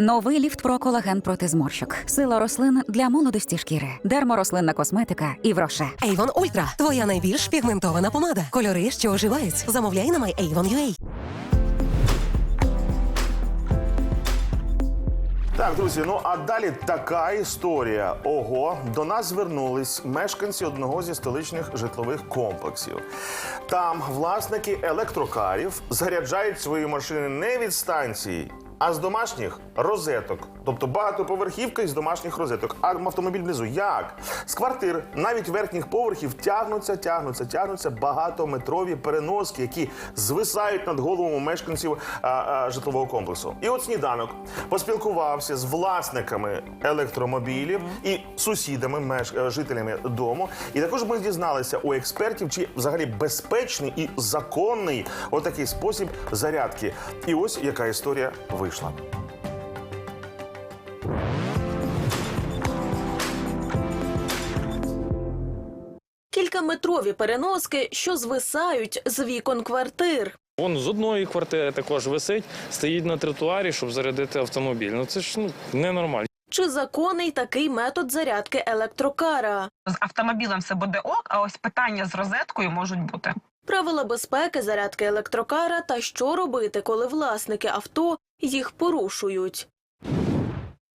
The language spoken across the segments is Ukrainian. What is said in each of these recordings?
Новий ліфт про колаген проти зморщок. Сила рослин для молодості шкіри. Дерморослинна косметика і вроше. Avon Ultra – твоя найбільш пігментована помада. Кольори, що оживають. Замовляй на MyAvon.ua. Так, друзі, ну а далі така історія. Ого, до нас звернулись мешканці одного зі столичних житлових комплексів. Там власники електрокарів заряджають свої машини не від станції, а з домашніх розеток. Тобто багатоповерхівка із домашніх розеток. А автомобіль внизу як? З квартир, навіть верхніх поверхів, тягнуться, тягнуться, тягнуться багатометрові переноски, які звисають над головами мешканців а, а, житлового комплексу. І от сніданок поспілкувався з власниками електромобілів і сусідами, меж, е, жителями дому. І також ми дізналися у експертів, чи взагалі безпечний і законний отакий спосіб зарядки. І ось яка історія вийшла. Кількаметрові переноски, що звисають з вікон квартир. Вон з одної квартири також висить, стоїть на тротуарі, щоб зарядити автомобіль. Ну це ж ну ненормально. Чи законний такий метод зарядки електрокара? з автомобілем все буде ок, а ось питання з розеткою можуть бути. Правила безпеки зарядки електрокара та що робити, коли власники авто їх порушують.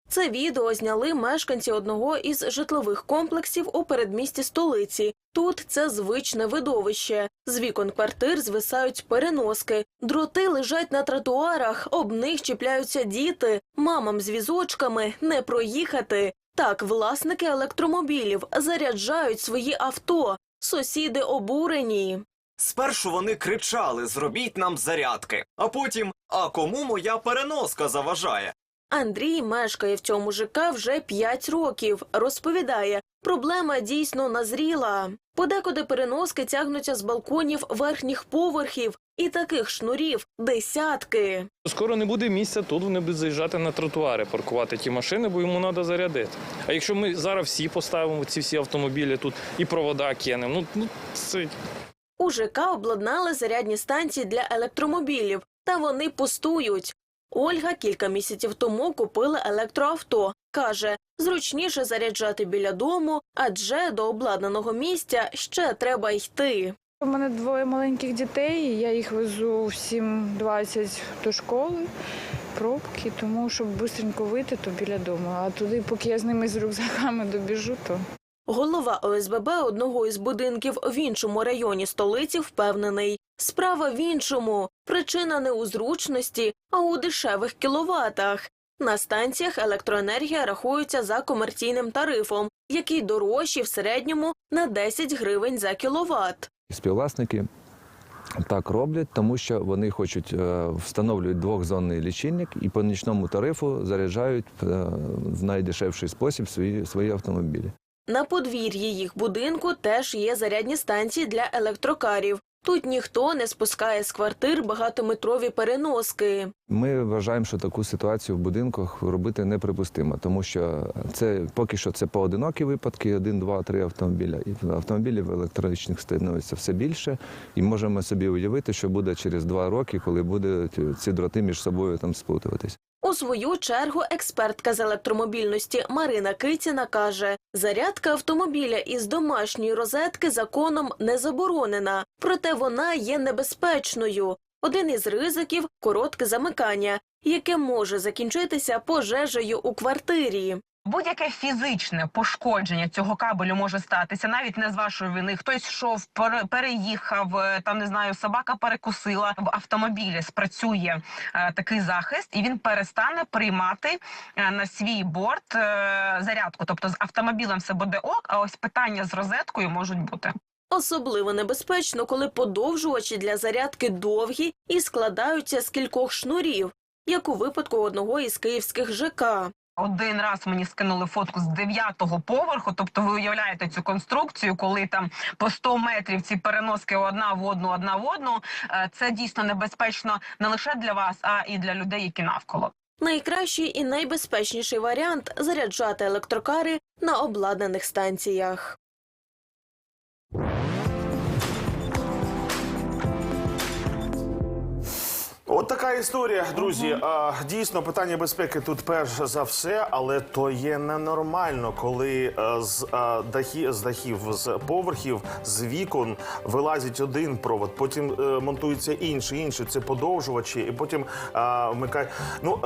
Це відео зняли мешканці одного із житлових комплексів у передмісті столиці. Тут це звичне видовище. З вікон квартир звисають переноски, дроти лежать на тротуарах, об них чіпляються діти, мамам з візочками не проїхати. Так, власники електромобілів заряджають свої авто. Сусіди обурені. Спершу вони кричали Зробіть нам зарядки, а потім А кому моя переноска заважає? Андрій мешкає в цьому ЖК вже 5 років. Розповідає, проблема дійсно назріла. Подекуди переноски тягнуться з балконів верхніх поверхів, і таких шнурів десятки. Скоро не буде місця тут. Вони будуть заїжджати на тротуари, паркувати ті машини, бо йому треба зарядити. А якщо ми зараз всі поставимо ці всі автомобілі тут і провода кинемо, ну, ну це У ЖК обладнали зарядні станції для електромобілів, та вони пустують. Ольга кілька місяців тому купила електроавто. Каже, зручніше заряджати біля дому, адже до обладнаного місця ще треба йти. У мене двоє маленьких дітей, я їх везу в 7.20 до школи, пробки, тому щоб швидко вийти, то біля дому. А туди, поки я з ними з рюкзаками добіжу, то Голова ОСББ одного із будинків в іншому районі столиці впевнений. Справа в іншому. Причина не у зручності, а у дешевих кіловатах. На станціях електроенергія рахується за комерційним тарифом, який дорожчий в середньому на 10 гривень за кіловат. Співвласники так роблять, тому що вони хочуть е, встановлюють двохзонний лічильник і по нічному тарифу заряджають е, в найдешевший спосіб свої, свої автомобілі. На подвір'ї їх будинку теж є зарядні станції для електрокарів. Тут ніхто не спускає з квартир багатометрові переноски. Ми вважаємо, що таку ситуацію в будинках робити неприпустимо, тому що це поки що це поодинокі випадки: один, два, три автомобіля. І автомобілів електричних становиться все більше. І можемо собі уявити, що буде через два роки, коли будуть ці дроти між собою там сплутуватись. У свою чергу експертка з електромобільності Марина Кицяна каже, зарядка автомобіля із домашньої розетки законом не заборонена, проте вона є небезпечною. Один із ризиків коротке замикання, яке може закінчитися пожежею у квартирі. Будь-яке фізичне пошкодження цього кабелю може статися, навіть не з вашої вини. Хтось йшов, пере- переїхав, е, там не знаю, собака перекусила в автомобілі. Спрацює е, такий захист, і він перестане приймати е, на свій борт е, зарядку. Тобто з автомобілем все буде ок, а ось питання з розеткою можуть бути. Особливо небезпечно, коли подовжувачі для зарядки довгі і складаються з кількох шнурів, як у випадку одного із київських ЖК. Один раз мені скинули фотку з дев'ятого поверху. Тобто, ви уявляєте цю конструкцію, коли там по 100 метрів ці переноски одна в одну, одна в одну. Е, Це дійсно небезпечно не лише для вас, а і для людей, які навколо. Найкращий і найбезпечніший варіант заряджати електрокари на обладнаних станціях. Така історія, друзі. А, дійсно, питання безпеки тут перш за все, але то є ненормально, коли е, з, е, дахі, з дахів, з поверхів, з вікон вилазить один провод, потім е, монтується інший, інший. Це подовжувачі, і потім е, вмикають. Ну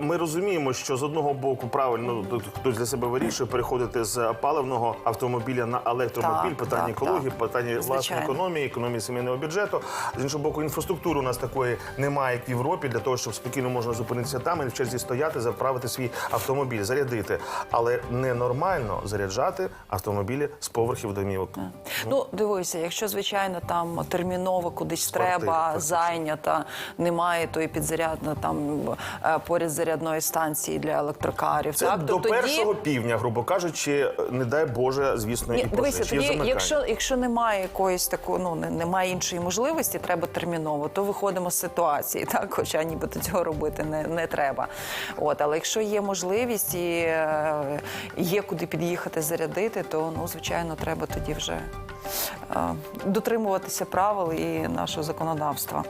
ми розуміємо, що з одного боку правильно тут хтось для себе вирішує переходити з паливного автомобіля на електромобіль. Так, питання так, екології, так. питання власної економії, економії сімейного бюджету. З іншого боку, інфраструктури у нас такої немає, як в Європі, для того, щоб спокійно можна зупинитися там і в черзі стояти, заправити свій автомобіль, зарядити. Але ненормально заряджати автомобілі з поверхів домівок. Ну, дивися, якщо звичайно там терміново кудись З треба, фактично. зайнята, немає тої підзарядної там е, поряд зарядної станції для електрокарів. Це так до то тоді- першого півдня, грубо кажучи, не дай Боже, звісно, Ні, і дивися, тоді, якщо, якщо немає якоїсь такої, ну не- немає іншої можливості, треба терміново, то виходимо з ситуації, так, хоча нібито цього робити не, не треба. От, але якщо є можливість і е, є куди під'їхати зарядити, то ну звичайно треба тоді вже е, дотримуватися правил і нашого законодавства.